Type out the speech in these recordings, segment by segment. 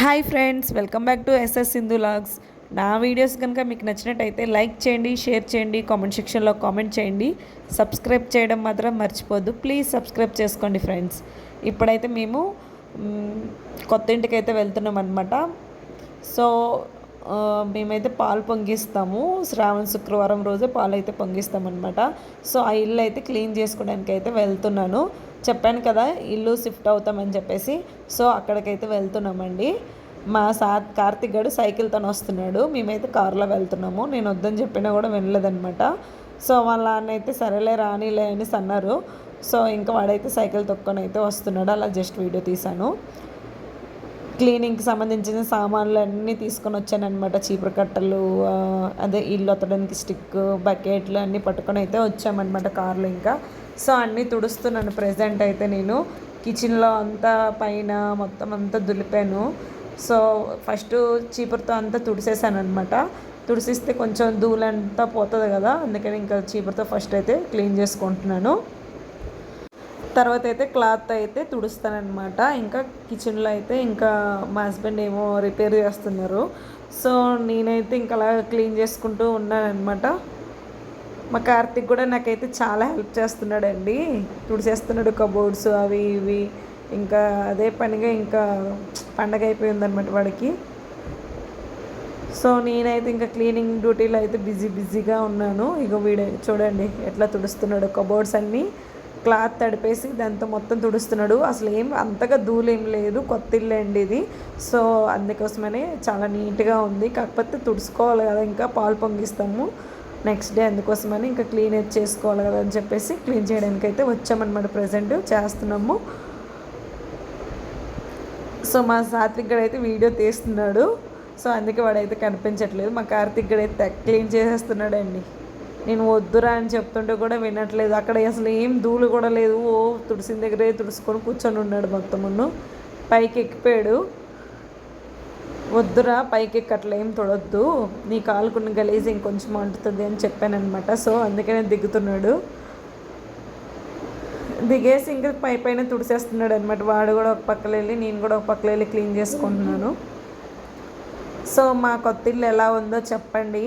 Hi friends welcome back to SS Sindhu logs. నా videos కనుక మీకు నచ్చినట్టయితే లైక్ చేయండి షేర్ చేయండి కామెంట్ సెక్షన్లో కామెంట్ చేయండి. సబ్స్క్రైబ్ చేయడం మాత్రం మర్చిపోద్దు ప్లీజ్ సబ్స్క్రైబ్ చేసుకోండి ఫ్రెండ్స్. ఇప్పుడైతే మేము కొత్త ఇంటికి అయితే వెళ్తున్నాం అనమాట సో మేమైతే పాలు పొంగిస్తాము. శ్రావణ శుక్రవారం రోజే పాలు అయితే పొంగిస్తామన్నమాట. సో ఆ ఇల్లు అయితే క్లీన్ చేసుకోవడానికి అయితే వెళ్తున్నాను. చెప్పాను కదా ఇల్లు షిఫ్ట్ అవుతామని చెప్పేసి. సో అక్కడికైతే వెళ్తున్నామండి. మా సా కార్తిక్ గడు సైకిల్తో వస్తున్నాడు. మేమైతే కారులో వెళ్తున్నాము. నేను వద్దని చెప్పినా కూడా వినలేదనమాట సో వాళ్ళ నాన్న అయితే సరేలే రానిలే అని అన్నారు. సో ఇంకా వాడైతే సైకిల్ తొక్కొని అయితే వస్తున్నాడు. అలా జస్ట్ వీడియో తీశాను. క్లీనింగ్కి సంబంధించిన సామాన్లు అన్నీ తీసుకొని వచ్చానమాట చీపురు కట్టలు అదే ఇల్లు అత్తడానికి స్టిక్ బకెట్లు అన్నీ పట్టుకొని అయితే వచ్చామన్నమాట కార్లో ఇంకా. సో అన్నీ తుడుస్తున్నాను ప్రజెంట్ అయితే నేను. కిచెన్లో అంతా పైన మొత్తం అంతా దులిపాను. సో ఫస్ట్ చీపురుతో అంతా తుడిసేసాను అనమాట తుడిసిస్తే కొంచెం ధూళంతా పోతుంది కదా అందుకని ఇంకా చీపురుతో ఫస్ట్ అయితే క్లీన్ చేసుకుంటున్నాను. తర్వాత అయితే క్లాత్ అయితే తుడుస్తానమాట ఇంకా కిచెన్లో అయితే ఇంకా మా హస్బెండ్ ఏమో రిపేర్ చేస్తున్నారు. సో నేనైతే ఇంకా అలా క్లీన్ చేసుకుంటూ ఉన్నానమాట మా కార్తిక్ కూడా నాకైతే చాలా హెల్ప్ చేస్తున్నాడండి. తుడిచేస్తున్నాడు కబోర్డ్స్ అవి ఇవి. ఇంకా అదే పనిగా ఇంకా పండగ అయిపోయిందనమాట వాడికి. సో నేనైతే ఇంకా క్లీనింగ్ డ్యూటీలో అయితే బిజీ బిజీగా ఉన్నాను. ఇక వీడు చూడండి ఎట్లా తుడుస్తున్నాడు. కబోర్డ్స్ అన్నీ క్లాత్ తడిపేసి దాంతో మొత్తం తుడుస్తున్నాడు. అసలు ఏం అంతగా ధూళేం లేదు. కొత్త ఇల్లు అండి ఇది. సో అందుకోసమనే చాలా నీట్గా ఉంది. కాకపోతే తుడుచుకోవాలి కదా ఇంకా పాలు పొంగిస్తాము. నెక్స్ట్ డే అందుకోసమని ఇంకా క్లీన్ చేసుకోవాలి కదా అని చెప్పేసి క్లీన్ చేయడానికి అయితే వచ్చామన్నమాట ప్రజెంట్ చేస్తున్నాము. సో మా సాత్విక్ గడ అయితే వీడియో తీస్తున్నాడు. సో అందుకే వాడైతే కనిపించట్లేదు. మా కార్తిక్ గడ అయితే క్లీన్ చేసేస్తున్నాడండి. నేను వద్దురా అని చెప్తుంటే కూడా వినట్లేదు. అక్కడ అసలు ఏం ధూళి కూడా లేదు. ఓ తుడిసిన దగ్గరే తుడుచుకొని కూర్చొని ఉన్నాడు మొత్తమును. పైకి ఎక్కిపోయాడు. వద్దురా పైకి ఎక్కట్లే ఏం తొడొద్దు. నీ కాలుకున్న గలీజ్ ఇంకొంచెం అంటుతుంది అని చెప్పానమాట సో అందుకనే దిగుతున్నాడు. దిగేసి ఇంకా పై పైన తుడిసేస్తున్నాడు అనమాట వాడు కూడా ఒక పక్కన వెళ్ళి నేను కూడా ఒక పక్కన వెళ్ళి క్లీన్ చేసుకుంటున్నాను. సో మా కొత్త ఇల్లు ఎలా ఉందో చెప్పండి.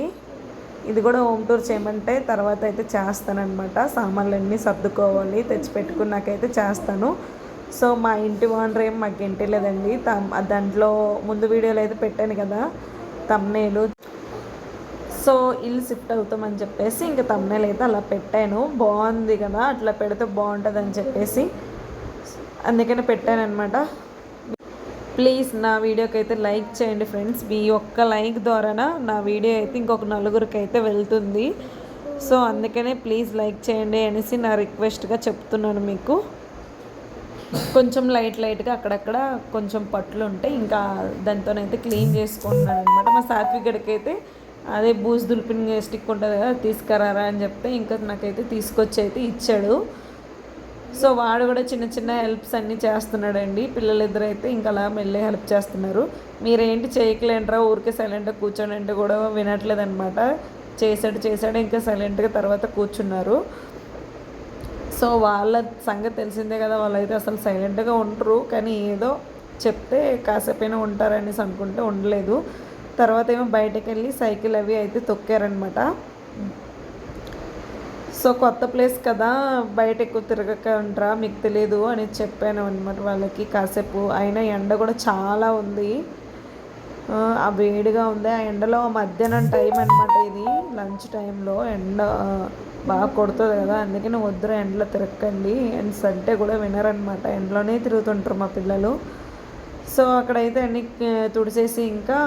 ఇది కూడా హోమ్ టూర్ చేయమంటే తర్వాత అయితే చేస్తానన్నమాట. సామాన్లు అన్నీ సర్దుకోవాలి తెచ్చిపెట్టుకున్నాకైతే చేస్తాను. సో మా ఇంటి ఓనర్ ఏం మాకు ఇంటి లేదండి తమ్ దాంట్లో ముందు వీడియోలో అయితే పెట్టాను కదా తమ్నేలు సో ఇల్లు షిఫ్ట్ అవుతామని చెప్పేసి ఇంకా తమ్నేలు అయితే అలా పెట్టాను. బాగుంది కదా అట్లా పెడితే బాగుంటుంది అని చెప్పేసి అందుకని పెట్టాను అనమాట ప్లీజ్ నా వీడియోకి అయితే లైక్ చేయండి ఫ్రెండ్స్. మీ ఒక్క లైక్ ద్వారాన నా వీడియో అయితే ఇంకొక నలుగురికి అయితే వెళ్తుంది. సో అందుకనే ప్లీజ్ లైక్ చేయండి అనేసి నా రిక్వెస్ట్గా చెప్తున్నాను మీకు. కొంచెం లైట్ లైట్గా అక్కడక్కడ కొంచెం పట్లు ఉంటాయి. ఇంకా దాంతోనైతే క్లీన్ చేసుకుంటున్నాను అనమాట మా సాత్వి గడికైతే అదే బూజు దులిపిన స్టిక్ ఉంటుంది కదా తీసుకురారా అని చెప్తే ఇంకా నాకైతే తీసుకొచ్చి అయితే ఇచ్చాడు. సో వాడు కూడా చిన్న చిన్న హెల్ప్స్ అన్నీ చేస్తున్నాడండి. పిల్లలిద్దరు అయితే ఇంకా అలా మెల్లే హెల్ప్ చేస్తున్నారు. మీరేంటి చేయకలేంట్రా? ఊరికే సైలెంట్గా కూర్చోనంటే కూడా వినట్లేదనమాట చేశాడు చేశాడు ఇంకా సైలెంట్గా తర్వాత కూర్చున్నారు. సో వాళ్ళ సంగతి తెలిసిందే కదా వాళ్ళైతే అసలు సైలెంట్గా ఉంటారు కానీ ఏదో చెప్తే కాసేపైనా ఉంటారనేసి అనుకుంటే ఉండలేదు. తర్వాత ఏమో బయటకు వెళ్ళి సైకిల్ అవి అయితే తొక్కారనమాట సో కొత్త ప్లేస్ కదా బయట ఎక్కువ తిరగక ఉంటారా మీకు తెలియదు అని చెప్పాను అనమాట వాళ్ళకి కాసేపు. అయినా ఎండ కూడా చాలా ఉంది. ఆ, వేడిగా ఉంది. ఆ ఎండలో మధ్యాహ్నం టైం అనమాట ఇది. లంచ్ టైంలో ఎండ బాగా కొడుతుంది కదా. అందుకని వద్దురా ఎండలో తిరక్కండి. అండ్ సంటే కూడా వినరనమాట ఎండలోనే తిరుగుతుంటారు మా పిల్లలు. సో అక్కడైతే అన్ని తుడిచేసి ఇంకా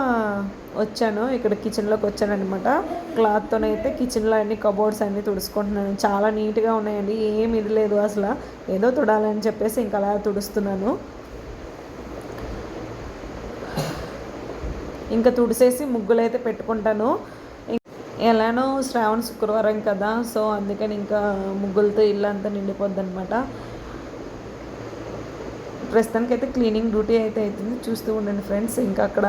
వచ్చాను. ఇక్కడ కిచెన్లోకి వచ్చాను అనమాట క్లాత్తోనైతే కిచెన్లో అన్ని కబోర్డ్స్ అన్నీ తుడుచుకుంటున్నాను. చాలా నీట్గా ఉన్నాయండి. ఏం ఇది లేదు అసలు. ఏదో తుడాలని చెప్పేసి ఇంకా అలా తుడుస్తున్నాను. ఇంకా తుడిసేసి ముగ్గులైతే పెట్టుకుంటాను. ఎలానో శ్రావణ శుక్రవారం కదా సో అందుకని ఇంకా ముగ్గులతో ఇల్లు అంతా నిండిపోద్ది అనమాట ప్రస్తుతానికైతే క్లీనింగ్ డ్యూటీ అయితే అవుతుంది చూస్తూ ఉండండి ఫ్రెండ్స్. ఇంకా అక్కడ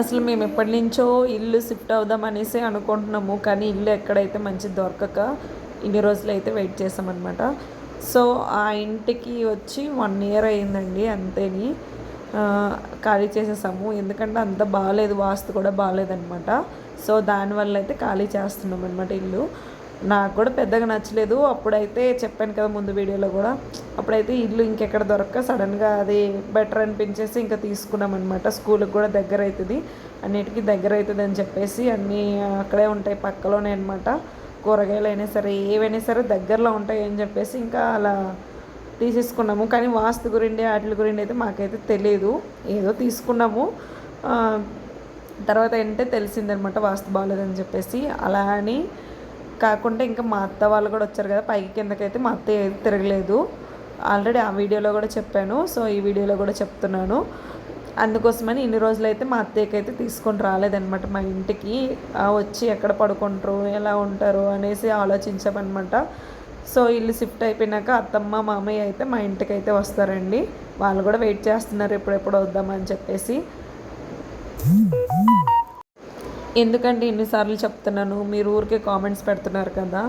అసలు మేము ఎప్పటి నుంచో ఇల్లు షిఫ్ట్ అవుదాం అనేసి అనుకుంటున్నాము కానీ ఇల్లు ఎక్కడైతే మంచి దొరకక ఇన్ని రోజులు అయితే వెయిట్ చేసామన్నమాట. సో ఆ ఇంటికి వచ్చి వన్ ఇయర్ అయిందండి అంతేని. ఖాళీ చేసేసాము. ఎందుకంటే అంత బాగాలేదు వాస్తు కూడా బాగాలేదనమాట సో దానివల్ల అయితే ఖాళీ చేస్తున్నాం అనమాట ఇల్లు. నాకు కూడా పెద్దగా నచ్చలేదు. అప్పుడైతే చెప్పాను కదా ముందు వీడియోలో కూడా. అప్పుడైతే ఇల్లు ఇంకెక్కడ దొరక్క సడన్గా అది బెటర్ అనిపించేసి ఇంకా తీసుకున్నాం అనమాట స్కూల్కి కూడా దగ్గర అవుతుంది అన్నిటికీ దగ్గర అవుతుంది అని చెప్పేసి అన్నీ అక్కడే ఉంటాయి పక్కలోనే అనమాట కూరగాయలు అయినా సరే ఏవైనా సరే దగ్గరలో ఉంటాయి అని చెప్పేసి ఇంకా అలా తీసేసుకున్నాము. కానీ వాస్తు గురించి వాటి గురించి అయితే మాకైతే తెలియదు ఏదో తీసుకున్నాము. తర్వాత ఏంటంటే తెలిసిందనమాట వాస్తు బాగాలేదని చెప్పేసి. అలా అని కాకుండా ఇంకా మా అత్త వాళ్ళు కూడా వచ్చారు కదా పైకి కిందకైతే మా అత్త ఏది తిరగలేదు. ఆల్రెడీ ఆ వీడియోలో కూడా చెప్పాను. సో ఈ వీడియోలో కూడా చెప్తున్నాను. అందుకోసమని ఇన్ని రోజులు అయితే మా అత్తయ్యకి అయితే తీసుకొని రాలేదనమాట మా ఇంటికి. వచ్చి ఎక్కడ పడుకుంటారు ఎలా ఉంటారు అనేసి ఆలోచించామన్నమాట సో ఇల్లు షిఫ్ట్ అయిపోయినాక అత్తమ్మ మామయ్య అయితే మా ఇంటికి అయితే వస్తారండి. వాళ్ళు కూడా వెయిట్ చేస్తున్నారు ఎప్పుడెప్పుడు వద్దామని చెప్పేసి. ఎందుకంటే ఎన్నిసార్లు చెప్తున్నాను? మీరు ఊరికే కామెంట్స్ పెడుతున్నారు కదా.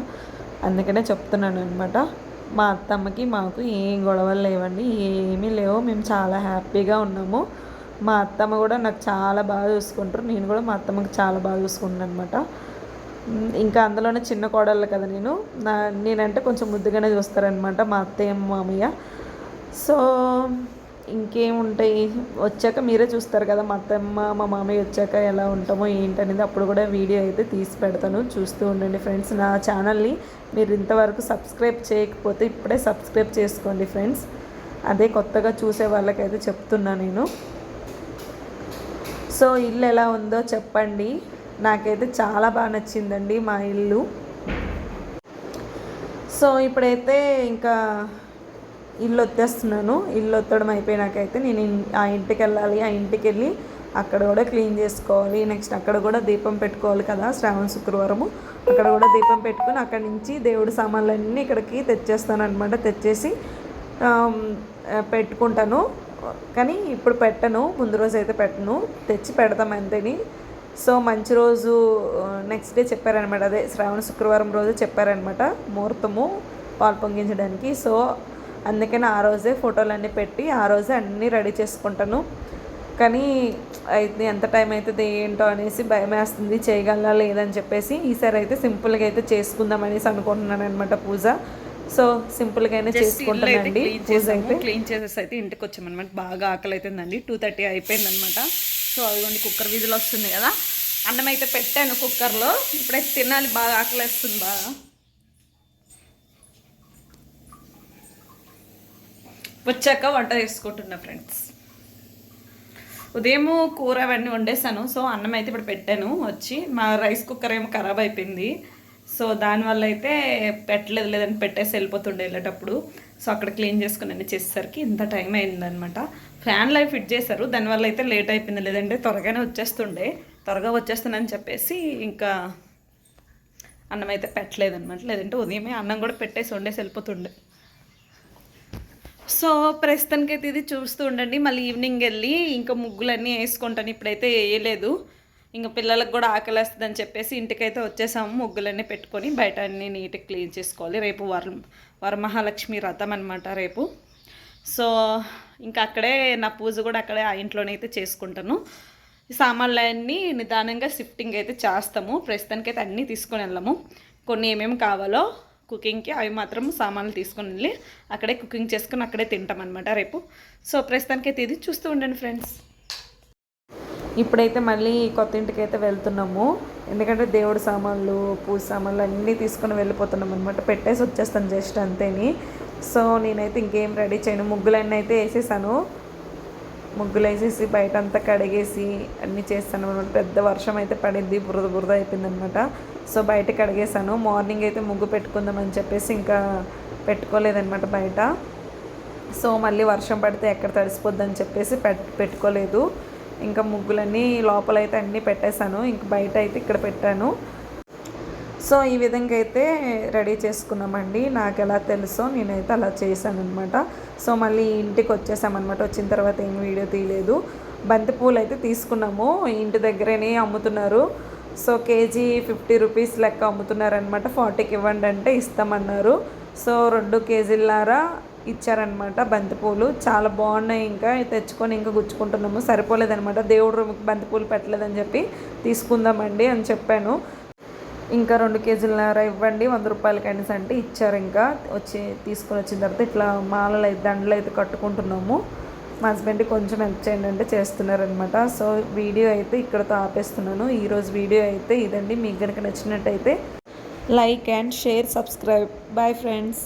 అందుకనే చెప్తున్నాను అనమాట మా అత్తమ్మకి మాకు ఏం గొడవలు లేవండి. ఏమీ లేవు. మేము చాలా హ్యాపీగా ఉన్నాము. మా అత్తమ్మ కూడా నాకు చాలా బాగా చూసుకుంటారు. నేను కూడా మా అత్తమ్మకి చాలా బాగా చూసుకుంటాను అనమాట ఇంకా అందులోనే చిన్న కోడళ్ళు కదా నేను. నా నేనంటే కొంచెం ముద్దుగానే చూస్తారనమాట మా అత్తయ్య మామయ్య. సో ఇంకేముంటాయి? వచ్చాక మీరే చూస్తారు కదా మా అత్తమ్మ మా మామయ్య వచ్చాక ఎలా ఉంటామో ఏంటనేది. అప్పుడు కూడా వీడియో అయితే తీసి పెడతాను. చూస్తూ ఉండండి ఫ్రెండ్స్. నా ఛానల్ని మీరు ఇంతవరకు సబ్స్క్రైబ్ చేయకపోతే ఇప్పుడే సబ్స్క్రైబ్ చేసుకోండి ఫ్రెండ్స్. అదే కొత్తగా చూసే వాళ్ళకైతే చెప్తున్నా నేను. సో ఇల్లు ఎలా ఉందో చెప్పండి. నాకైతే చాలా బాగా నచ్చిందండి మా ఇల్లు. సో ఇప్పుడైతే ఇంకా ఇల్లు వచ్చేస్తున్నాను ఇల్లు వచ్చడం అయిపోయినాకైతే నేను ఆ ఇంటికి వెళ్ళాలి ఆ ఇంటికి వెళ్ళి అక్కడ కూడా క్లీన్ చేసుకోవాలి. నెక్స్ట్ అక్కడ కూడా దీపం పెట్టుకోవాలి కదా శ్రావణ శుక్రవారము. అక్కడ కూడా దీపం పెట్టుకుని అక్కడి నుంచి దేవుడి సామాన్లన్నీ ఇక్కడికి తెచ్చేస్తానమాట తెచ్చేసి పెట్టుకుంటాను. కానీ ఇప్పుడు పెట్టను. ముందు రోజు అయితే పెట్టను. తెచ్చి పెడతాం అంతేని. సో మంచి రోజు నెక్స్ట్ డే చెప్పారనమాట అదే శ్రావణ శుక్రవారం రోజు చెప్పారనమాట ముహూర్తము పాలు పొంగించడానికి సో అందుకని ఆ రోజే ఫోటోలన్నీ పెట్టి ఆ రోజే అన్నీ రెడీ చేసుకుంటాను. కానీ అయితే ఎంత టైం అవుతుంది ఏంటో అనేసి భయం వేస్తుంది చేయగలరా లేదని చెప్పేసి ఈసారి అయితే సింపుల్గా అయితే చేసుకుందాం అనేసి అనుకుంటున్నాను అనమాట పూజ. సో సింపుల్గానే చేసుకుంటానండి పూజ అయితే. క్లీన్ చేసేసి అయితే ఇంటికి వచ్చామన్నమాట. బాగా ఆకలి అవుతుందండి టూ థర్టీ అయిపోయింది అనమాట సో అదిగోండి కుక్కర్ విజిల్ వస్తుంది కదా. అన్నం అయితే పెట్టాను కుక్కర్లో. ఇప్పుడైతే తినాలి బాగా ఆకలిస్తుంది బాగా. వచ్చాక వంట చేసుకుంటున్నా ఫ్రెండ్స్. ఉదయం కూర అవన్నీ వండేసాను. సో అన్నం అయితే ఇప్పుడు పెట్టాను. వచ్చి మా రైస్ కుక్కర్ ఏమో ఖరాబ్ అయిపోయింది. సో దానివల్ల అయితే పెట్టలేదు లేదని పెట్టేసి వెళ్ళిపోతుండే వెళ్ళేటప్పుడు. సో అక్కడ క్లీన్ చేసుకుని వచ్చేసరికి చేసేసరికి ఇంత టైం అయిందనమాట ఫ్యాన్ లైఫ్ ఫిట్ చేశారు దానివల్ల అయితే లేట్ అయిపోయింది. లేదంటే త్వరగానే వచ్చేస్తుండే. త్వరగా వచ్చేస్తానని చెప్పేసి ఇంకా అన్నం అయితే పెట్టలేదనమాట లేదంటే ఉదయమే అన్నం కూడా పెట్టేసి వండేసి వెళ్ళిపోతుండే. సో ప్రస్తుతానికైతే ఇది చూస్తూ ఉండండి. మళ్ళీ ఈవినింగ్ వెళ్ళి ఇంకా ముగ్గులన్నీ వేసుకుంటాను. ఇప్పుడైతే వేయలేదు. ఇంకా పిల్లలకు కూడా ఆకలేస్తుందని చెప్పేసి ఇంటికైతే వచ్చేసాము. ముగ్గులన్నీ పెట్టుకొని బయట అన్నీ నీట్గా క్లీన్ చేసుకోవాలి. రేపు వర వరమహాలక్ష్మి రథం అనమాట రేపు. సో ఇంకా అక్కడే నా పూజ కూడా అక్కడే ఆ ఇంట్లోనే అయితే చేసుకుంటాను. సామాన్లన్నీ నిదానంగా షిఫ్టింగ్ అయితే చేస్తాము. ప్రస్తుతానికి అయితే అన్నీ తీసుకొని వెళ్ళము. కొన్ని ఏమేమి కావాలో కుకింగ్కి అవి మాత్రం సామాన్లు తీసుకొని వెళ్ళి అక్కడే కుకింగ్ చేసుకొని అక్కడే తింటాం అనమాట రేపు. సో ప్రస్తుతానికి అయితే ఇది చూస్తూ ఉండండి ఫ్రెండ్స్ ఇప్పుడైతే మళ్ళీ కొత్త ఇంటికి అయితే వెళ్తున్నాము. ఎందుకంటే దేవుడి సామాన్లు పూజ సామాన్లు అన్నీ తీసుకొని వెళ్ళిపోతున్నాం అనమాట పెట్టేసి వచ్చేస్తాను జస్ట్ అంతేని. సో నేనైతే ఇంకేం రెడీ చేయను. ముగ్గులన్నీ అయితే వేసేసాను. ముగ్గులు వేసేసి బయట అంతా కడిగేసి అన్నీ చేస్తాను అనమాట పెద్ద వర్షం అయితే పడింది బురద బురద అయిపోయింది అనమాట సో బయట కడిగేసాను. మార్నింగ్ అయితే ముగ్గు పెట్టుకుందామని చెప్పేసి ఇంకా పెట్టుకోలేదనమాట బయట. సో మళ్ళీ వర్షం పడితే ఎక్కడ తడిసిపోద్దని చెప్పేసి పెట్ పెట్టుకోలేదు. ఇంకా ముగ్గులన్నీ లోపలైతే అన్నీ పెట్టేశాను. ఇంక బయట అయితే ఇక్కడ పెట్టాను. సో ఈ విధంగా అయితే రెడీ చేసుకున్నామండి. నాకు ఎలా తెలుసో నేనైతే అలా చేశాను అనమాట సో మళ్ళీ ఇంటికి వచ్చేసామన్నమాట. వచ్చిన తర్వాత ఏం వీడియో తీయలేదు. బంతిపూలు అయితే తీసుకున్నాము. ఇంటి దగ్గరనే అమ్ముతున్నారు. సో కేజీ ఫిఫ్టీ రూపీస్ లెక్క అమ్ముతున్నారనమాట ఫార్టీకి ఇవ్వండి అంటే ఇస్తామన్నారు. సో రెండు కేజీలారా ఇచ్చారనమాట బంతిపూలు. చాలా బాగున్నాయి ఇంకా. తెచ్చుకొని ఇంకా గుచ్చుకుంటున్నాము. సరిపోలేదనమాట దేవుడు రూమ్కి బంతిపూలు పెట్టలేదని చెప్పి తీసుకుందామండి అని చెప్పాను. ఇంకా రెండు కేజీలన్నర ఇవ్వండి. వంద రూపాయలకి అనేసి అంటే ఇచ్చారు ఇంకా. వచ్చి తీసుకొని వచ్చిన తర్వాత ఇట్లా మాలలు అయితే దండలు అయితే కట్టుకుంటున్నాము. మా హస్బెండ్ కొంచెం హెల్ప్ చేయండి అంటే చేస్తున్నారనమాట సో వీడియో అయితే ఇక్కడతో ఆపేస్తున్నాను. ఈరోజు వీడియో అయితే ఇదండి. మీకు కనుక నచ్చినట్టయితే like and share subscribe. Bye friends.